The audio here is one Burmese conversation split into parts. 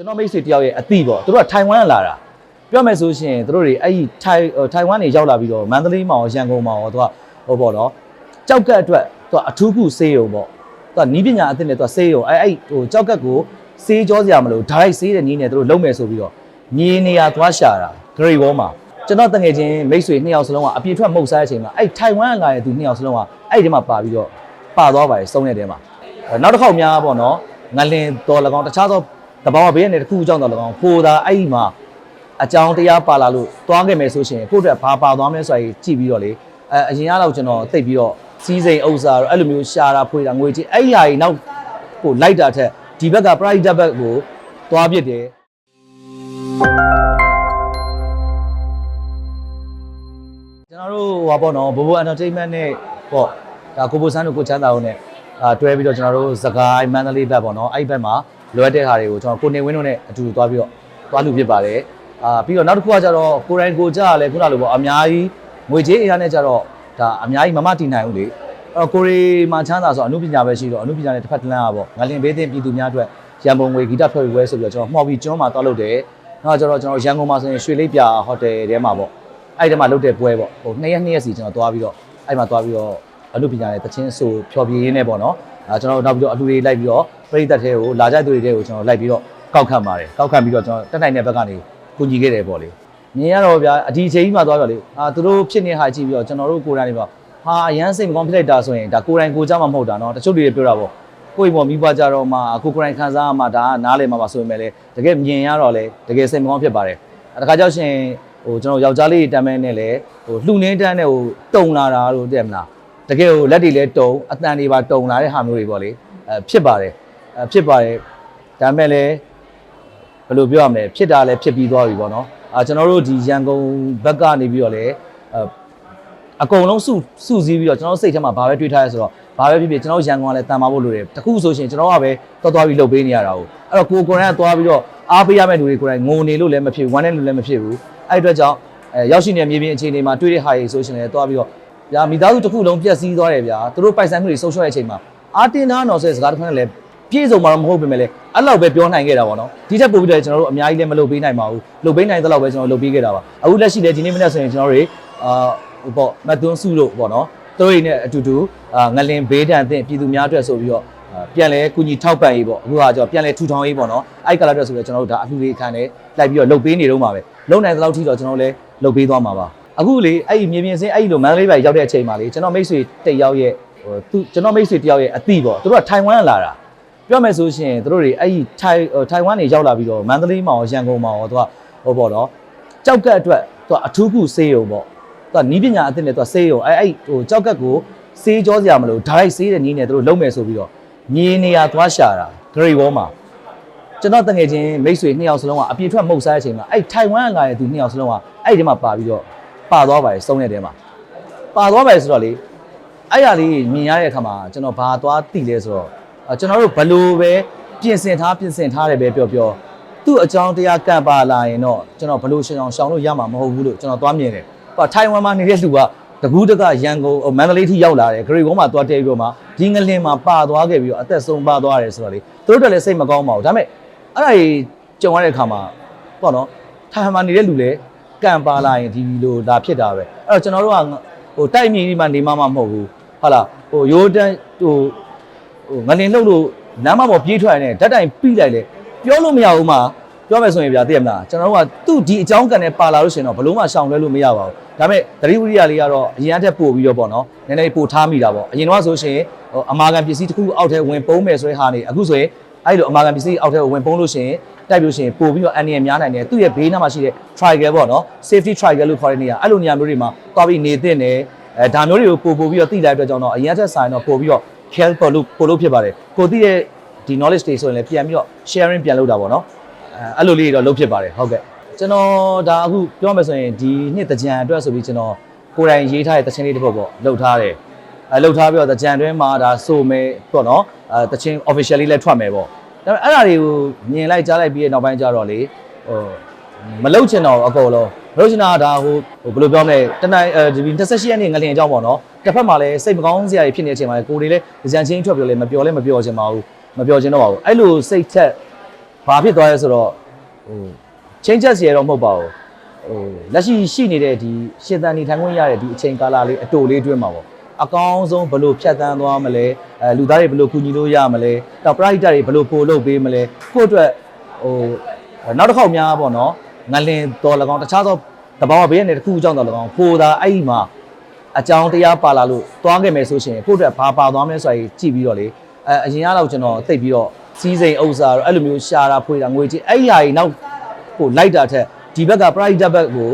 ကျွန်တော်မိတ်ဆွေတယောက်ရဲ့အတိပေါ့သူတို့ကထိုင်ဝမ်ကလာတာပြောမယ်ဆိုရှင်သူတို့တွေအဲ့ဒီထိုင်ထိုင်ဝမ်နေရောက်လာပြီးတော့မန္တလေးမှာရောရန်ကုန်မှာရောသူကဟိုပေါ့နော်ကြောက်ကက်အတွက်သူကအထူးခုစေးရုံပေါ့သူကနီးပညာအသစ်နဲ့သူကစေးရုံအဲ့အဲ့ဟိုကြောက်ကက်ကိုစေးကြောစရာမလို direct စေးတဲ့နည်းနဲ့သူတို့လုံးမယ်ဆိုပြီးတော့မြေနေရာသွားရှာတာ Great Wall မှာကျွန်တော်တငယ်ချင်းမိတ်ဆွေနှစ်ယောက်စလုံးကအပြည့်ထွက်မှုတ်စားတဲ့အချိန်မှာအဲ့ထိုင်ဝမ်ကလာတဲ့သူနှစ်ယောက်စလုံးကအဲ့ဒီထဲမှာပါပြီးတော့ပါသွားပါတယ်စုံတဲ့တဲမှာနောက်တစ်ခေါက်များပေါ့နော်ငလင်တော်၎င်းတခြားသော တဘာဝဘေးကနေတစ်ခုအကြောင်းတော်၎င်းကိုသာအဲ့ဒီမှာအကြောင်းတရားပါလာလို့သွားခဲ့မယ်ဆိုရှင်ကိုယ့်အတွက်ဘာပါသွားမလဲဆိုတာကြီးကြည့်ပြီးတော့လေအဲအရင်ကတော့ကျွန်တော်သိပ်ပြီးတော့စီးစိမ်ဥစ္စာတော့အဲ့လိုမျိုးရှာတာဖွေတာငွေချင်းအဲ့ဒီဟာကြီးနောက်ကိုလိုက်တာထက်ဒီဘက်က private ဘက်ကိုသွားပြစ်တယ်ကျွန်တော်တို့ဟောပေါ့နော်ဘိုဘို entertainment နဲ့ပေါ့ဒါကိုဘိုဆန်းတို့ကိုချမ်းသာတို့နဲ့အာတွဲပြီးတော့ကျွန်တော်တို့စကိုင်းမန္တလေးဘက်ပေါ့နော်အဲ့ဒီဘက်မှာ လွယ်တဲ့ဟာတွေကိုကျွန်တော်ကိုနေဝင်းတို့နဲ့အတူတူသွားပြီးတော့သွားလူဖြစ်ပါတယ်အာပြီးတော့နောက်တစ်ခုကကျတော့ကိုရိုင်းကိုကြရလဲခုနလိုပေါ့အများကြီးငွေကြေးအရာနဲ့ကျတော့ဒါအများကြီးမမတည်နိုင်ဘူးလေအဲ့တော့ကိုရီမှာချမ်းသာဆိုအမှုပညာပဲရှိတော့အမှုပညာနဲ့တစ်ဖက်တစ်လမ်းอ่ะပေါ့ငလင်ဘေးတင်ပြည်သူများအတွက်ရန်ပုံငွေဂီတဖျော်ဖြေပွဲဆိုပြီးတော့ကျွန်တော်မှော်ပြီးကျွန်းမှာတောက်လုပ်တယ်နောက်ကျတော့ကျွန်တော်ရန်ကုန်မှာဆိုရင်ရွှေလိပ်ပြဟိုတယ်ထဲမှာပေါ့အဲ့ဒီထဲမှာလုပ်တဲ့ပွဲပေါ့ဟိုနှစ်ရက်နှစ်ရက်စီကျွန်တော်သွားပြီးတော့အဲ့မှာသွားပြီးတော့အမှုပညာနဲ့တချင်းဆိုဖျော်ဖြေရင်းနဲ့ပေါ့နော်အဲ ကျွန်တော်နောက်ပြီးတော့အလှူတွေလိုက်ပြီးတော့ပရိသတ်တွေကိုလာကြတဲ့သူတွေတွေကိုကျွန်တော်လိုက်ပြီးတော့ကောက်ခတ်ပါတယ်ကောက်ခတ်ပြီးတော့ကျွန်တော်တက်နိုင်တဲ့ဘက်ကနေကူညီခဲ့တယ်ပေါ့လေမြင်ရတော့ဗျာအဒီအချိန်ကြီးမှသွားတော့လေအာသူတို့ဖြစ်နေဟာကြည့်ပြီးတော့ကျွန်တော်တို့ကိုယ်တိုင်နေပေါ့ဟာအရန်စိတ်မကောင်းဖြစ်လိုက်တာဆိုရင်ဒါကိုယ်တိုင်ကိုယ်ကြမှာမဟုတ်တာเนาะတချို့တွေပြောတာပေါ့ကိုယ့်ဘောမိဘကြတော့မှကိုကိုယ်တိုင်ခံစားရမှဒါကနားလည်မှာပါဆိုပေမဲ့လေတကယ်မြင်ရတော့လေတကယ်စိတ်မကောင်းဖြစ်ပါတယ်အဲတခါကြောက်ရှင်ဟိုကျွန်တော်ယောက်ျားလေးတမ်းမဲနဲ့လေဟိုလှူနေတန်းနဲ့ဟိုတုံလာတာလို့တဲ့မလား တကယ်ဟိုလက်တွေလည်းတုံအတန်တွေပါတုံလာတဲ့ဟာမျိုးတွေပေါ့လေအဲဖြစ်ပါတယ်အဲဖြစ်ပါတယ်ဒါပေမဲ့လည်းဘယ်လိုပြောရမလဲဖြစ်တာလည်းဖြစ်ပြီးသွားပြီပေါ့နော်အာကျွန်တော်တို့ဒီရန်ကုန်ဘက်ကနေပြီးတော့လေအဲအကုန်လုံးစုစုစည်းပြီးတော့ကျွန်တော်တို့စိတ်ထဲမှာဘာပဲတွေးထားရဲဆိုတော့ဘာပဲဖြစ်ဖြစ်ကျွန်တော်တို့ရန်ကုန်ကလည်းတန်မာဖို့လိုတယ်တခုဆိုရှင်ကျွန်တော်ကပဲတော်တော်ပြီးလှုပ်ပေးနေရတာကိုအဲ့တော့ကိုကိုရန်ကသွားပြီးတော့အားပေးရမယ့်လူတွေကိုယ်တိုင်ငိုနေလို့လည်းမဖြစ်ဘူးဝမ်းနေလို့လည်းမဖြစ်ဘူးအဲ့ဒီအတွက်ကြောင့်အဲရောက်ရှိနေတဲ့မြေပြင်အခြေအနေမှာတွေးတဲ့ဟာတွေဆိုရှင်လည်းသွားပြီးတော့ ဗျာမိသားစုတစ်ခုလုံးပြည့်စည်သွားတယ်ဗျာသူတို့ပိုက်ဆိုင်မှုတွေဆုံးရှုံးတဲ့အချိန်မှာအာတင်သားနော်ဆိုတဲ့စကားတစ်ခွန်းနဲ့လည်းပြည့်စုံမှာတော့မဟုတ်ပေမဲ့လည်းအဲ့လောက်ပဲပြောနိုင်ခဲ့တာပေါ့နော်ဒီထက်ပိုပြီးတော့ကျွန်တော်တို့အများကြီးလည်းမလုပ်ပေးနိုင်ပါဘူးလုပ်ပေးနိုင်တဲ့လောက်ပဲကျွန်တော်လုပ်ပေးခဲ့တာပါအခုလက်ရှိလည်းဒီနေ့မနေ့ဆိုရင်ကျွန်တော်တို့အာဟိုပေါ့မတ်သွန်းစုလို့ပေါ့နော်သူတို့တွေနဲ့အတူတူအာငလင်ဘေးဒဏ်အသင့်ပြည်သူများအတွက်ဆိုပြီးတော့အာပြန်လဲကုညီထောက်ပံ့ရေးပေါ့အခုကကြောပြန်လဲထူထောင်ရေးပေါ့နော်အဲ့ကလာအတွက်ဆိုတော့ကျွန်တော်တို့ဒါအလှူလေးခံတယ်လိုက်ပြီးတော့လုပ်ပေးနေတော့မှာပဲလုံနိုင်တဲ့လောက်ထိတော့ကျွန်တော်လည်းလုပ်ပေးသွားမှာပါ အခုလေအဲ့ဒီမြေပြင်စင်းအဲ့ဒီလိုမန္တလေးပိုင်းရောက်တဲ့အချိန်မှာလေကျွန်တော်မိတ်ဆွေတစ်ယောက်ရဲ့ဟိုသူကျွန်တော်မိတ်ဆွေတစ်ယောက်ရဲ့အတိပေါ့သူတို့ကထိုင်ဝမ်ကလာတာပြောမယ်ဆိုရှင်သူတို့တွေအဲ့ဒီထိုင်ထိုင်ဝမ်နေရောက်လာပြီးတော့မန္တလေးမှာရောရန်ကုန်မှာရောသူကဟိုပေါ့နော်ကြောက်ကက်အတွက်သူကအထူးခုစေးရုံပေါ့သူကနီးပညာအသစ်နဲ့သူကစေးရုံအဲ့အဲ့ဟိုကြောက်ကက်ကိုစေးကြောစရာမလို direct စေးတဲ့နည်းနဲ့သူတို့လုံးမယ်ဆိုပြီးတော့မြေနေရာသွားရှာတာ Great Wall မှာကျွန်တော်တငယ်ချင်းမိတ်ဆွေနှစ်ယောက်စလုံးကအပြည့်ထွက်မှုတ်စားတဲ့အချိန်မှာအဲ့ထိုင်ဝမ်ကလာတဲ့သူနှစ်ယောက်စလုံးကအဲ့ဒီထဲမှာပါပြီးတော့ ပါသွားပါတယ်စုံတဲ့တဲမှာပါသွားပါတယ်ဆိုတော့လေအဲ့ရလေးမြင်ရတဲ့အခါမှာကျွန်တော်ဘာသွားသိလဲဆိုတော့အဲ့ကျွန်တော်တို့ဘလို့ပဲပြင်ဆင်ထားပြင်ဆင်ထားတယ်ပဲပြောပြောသူ့အကြောင်းတရားကန့်ပါလာရင်တော့ကျွန်တော်ဘလို့ရှင်းအောင်ရှောင်လို့ရမှာမဟုတ်ဘူးလို့ကျွန်တော်သွားမြင်တယ်ဟိုထိုင်ဝမ်မှာနေတဲ့လူကတကူးတကရန်ကုန်ဟိုမန္တလေးထိရောက်လာတယ်ဂရိကုန်းမှာသွားတဲပြီးတော့မှဒီငလင်မှာပါသွားခဲ့ပြီးတော့အသက်ဆုံးပါသွားတယ်ဆိုတော့လေသူတို့တက်လည်းစိတ်မကောင်းပါဘူးဒါပေမဲ့အဲ့ဒါကြီးကြုံရတဲ့အခါမှာပေါ့နော်ထိုင်ဝမ်မှာနေတဲ့လူလည်း ကံပါလာရင်ဒီလိုဒါဖြစ်တာပဲအဲ့တော့ကျွန်တော်တို့ကဟိုတိုက်မြေကြီးမှာနေမှမမဟုတ်ဘူးဟုတ်လားဟိုရိုးတန်းဟိုဟိုငလင်လှုပ်လို့လမ်းမပေါ်ပြေးထွက်နေဓာတ်တိုင်ပြီးလိုက်လေပြောလို့မရဘူးမှာပြောမယ်ဆိုရင်ဗျာသိရမလားကျွန်တော်တို့ကသူ့ဒီအကြောင်းကန်နဲ့ပါလာလို့ရှိရင်တော့ဘလို့မှရှောင်လွဲလို့မရပါဘူးဒါပေမဲ့သတိဝိရိယလေးကတော့အရင်အထက်ပို့ပြီးတော့ပေါ့နော်နည်းနည်းပို့ထားမိတာပေါ့အရင်တော့ဆိုရှင်ဟိုအမာခံပစ္စည်းတစ်ခုအောက်ထဲဝင်ပုံးမယ်ဆိုတဲ့ဟာနေအခုဆိုရင် အဲ့လိုအမာခံပစ္စည်းအောက်ထဲဝင်ပုံးလို့ရှိရင်တိုက်လို့ရှိရင်ပို့ပြီးတော့အန်နီရများနိုင်တယ်သူ့ရဲ့ဘေးနားမှာရှိတဲ့ triangle ပေါ့နော် safety triangle လို့ခေါ်တဲ့နေရာအဲ့လိုနေရာမျိုးတွေမှာသွားပြီးနေတဲ့နေအဲဒါမျိုးတွေကိုပို့ပို့ပြီးတော့သိလိုက်တဲ့အတွက်ကြောင့်တော့အရင်အထက်ဆိုင်တော့ပို့ပြီးတော့ care ပို့လို့ပို့လို့ဖြစ်ပါတယ်ကိုသိတဲ့ဒီ knowledge တွေဆိုရင်လည်းပြန်ပြီးတော့ sharing ပြန်လုပ်တာပေါ့နော်အဲအဲ့လိုလေးတွေတော့လုပ်ဖြစ်ပါတယ်ဟုတ်ကဲ့ကျွန်တော်ဒါအခုပြောမယ်ဆိုရင်ဒီနှစ်တကြံအတွက်ဆိုပြီးကျွန်တော်ကိုယ်တိုင်ရေးထားတဲ့တခြင်းလေးတစ်ပုဒ်ပေါ့လုပ်ထားတယ်အဲ လုပ်ထားပြီးတော့တကြံတွင်းမှာဒါဆိုမယ်ပေါ့နော်အဲတခြင်း officially လည်းထွက်မယ်ပေါ့ဒါပေမဲ့အဲ့ဒါတွေကိုမြင်လိုက်ကြားလိုက်ပြီးတဲ့နောက်ပိုင်းကျတော့လေဟိုမလုပ်ချင်တော့ဘူးအကုန်လုံးမလုပ်ချင်တာကဒါဟိုဟိုဘယ်လိုပြောမလဲတနင်္လာအဲဒီ28ရက်နေ့ငလင်အကြောင်းပေါ့နော်တစ်ဖက်မှာလည်းစိတ်မကောင်းစရာတွေဖြစ်နေတဲ့အချိန်မှာလေကိုယ်တွေလည်းကြံချင်းထွက်ပြီးတော့လည်းမပြောလဲမပြောချင်ပါဘူးမပြောချင်တော့ပါဘူးအဲ့လိုစိတ်ထက်ဘာဖြစ်သွားရဲဆိုတော့ဟို change စီရတော့မဟုတ်ပါဘူးဟိုလက်ရှိရှိနေတဲ့ဒီရှင်းတန်နေထိုင်ခွင့်ရတဲ့ဒီအချိန်ကာလလေးအတိုလေးတွင်းမှာပေါ့ အကောင်းဆုံးဘယ်လိုဖြတ်တန်းသွားမလဲအဲလူသားတွေဘယ်လိုကူညီလို့ရမလဲတော့ private တွေဘယ်လိုပို့လုပ်ပေးမလဲကိုယ့်အတွက်ဟိုနောက်တစ်ခေါက်များပေါ့နော်ငလင်တော်၎င်းတခြားသောတဘာဝဘေးကနေတစ်ခုအကြောင်းတော်၎င်းကိုသာအဲ့ဒီမှာအကြောင်းတရားပါလာလို့သွားခဲ့မယ်ဆိုရှင်ကိုယ့်အတွက်ဘာပါသွားမလဲဆိုတာကြီးကြည့်ပြီးတော့လေအဲအရင်ကတော့ကျွန်တော်သိပ်ပြီးတော့စီးစိမ်ဥစ္စာတော့အဲ့လိုမျိုးရှာတာဖွေတာငွေချင်းအဲ့ဒီဟာကြီးနောက်ကိုလိုက်တာထက်ဒီဘက်က private ဘက်ကို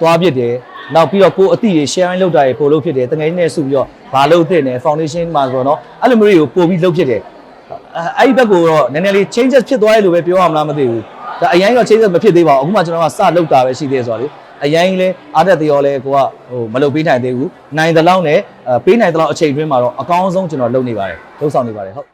သွားပြစ်တယ် နောက်ပြီးတော့ကိုအတိတွေ sharing လုပ်တာတွေပို့လို့ဖြစ်တယ်တကယ်နဲ့စုပြီးတော့ဘာလို့သိနေ foundation မှာဆိုတော့အဲ့လိုမျိုးတွေကိုပို့ပြီးလုပ်ဖြစ်တယ်အဲ့ဒီဘက်ကိုတော့နည်းနည်းလေး changes ဖြစ်သွားရလို့ပဲပြောရမလားမသိဘူးဒါအရင်က changes မဖြစ်သေးပါဘူးအခုမှကျွန်တော်ကစလုပ်တာပဲရှိသေးတယ်ဆိုတော့လေအရင်ကြီးလဲအားတက်တရောလဲကိုကဟိုမလုပ်ပေးနိုင်သေးဘူးနိုင်တဲ့လောက်နဲ့ပေးနိုင်တဲ့လောက်အချိန်တွင်းမှာတော့အကောင်းဆုံးကျွန်တော်လုပ်နေပါတယ်လုပ်ဆောင်နေပါတယ်ဟုတ်